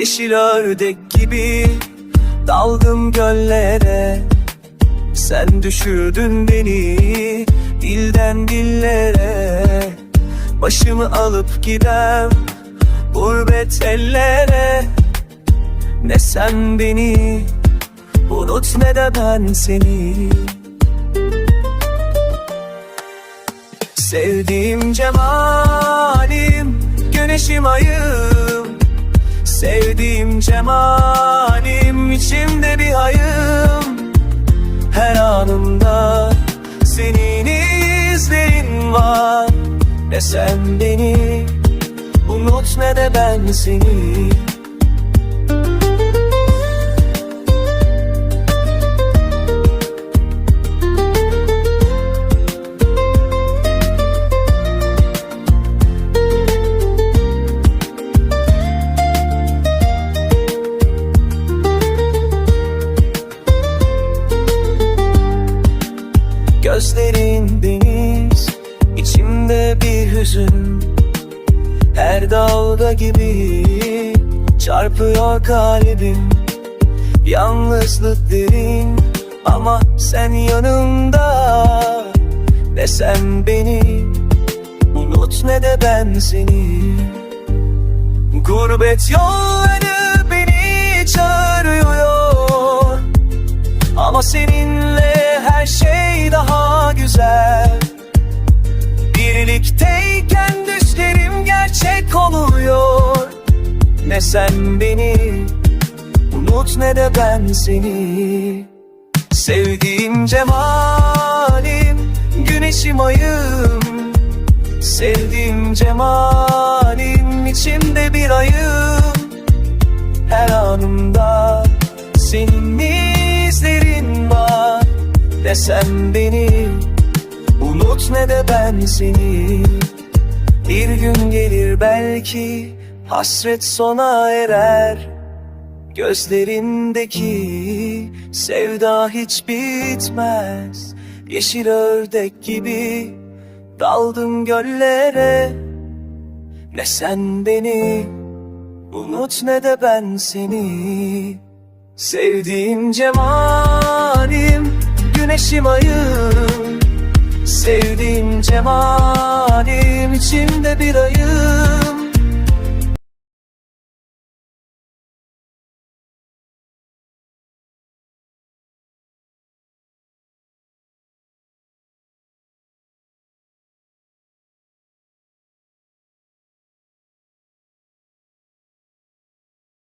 Yeşil ördek gibi daldım göllere. Sen düşürdün beni dilden dillere. Başımı alıp gidem gurbet ellere. Ne sen beni unut ne de ben seni. Sevdiğim cemalim, güneşim ayım Sevdiğim cemalim, içimde bir hayım Her anımda senin izlerin var. Ne sen beni unut ne de ben seni Gözlerin deniz, içimde bir hüzün. Her dalga gibi çarpıyor kalbim. Yalnızlık derin ama sen yanımda. Ne sen beni unut ne de ben seni. Gurbet yolları beni çağırıyor. Ama daha güzel. Birlikteyken düşlerim gerçek oluyor. Ne sen beni unut ne de ben seni. Sevdiğim cemalim, güneşim ayım. Sevdiğim cemalim, içimde bir ayım. Her anımda senin izlerin var. Ne sen beni unut ne de ben seni. Bir gün gelir belki hasret sona erer. Gözlerindeki sevda hiç bitmez. Yeşil ördek gibi daldım göllere. Ne sen beni unut ne de ben seni. Sevdiğim cemalim, güneşim ayım Sevdiğim cemalim, içimde bir ayım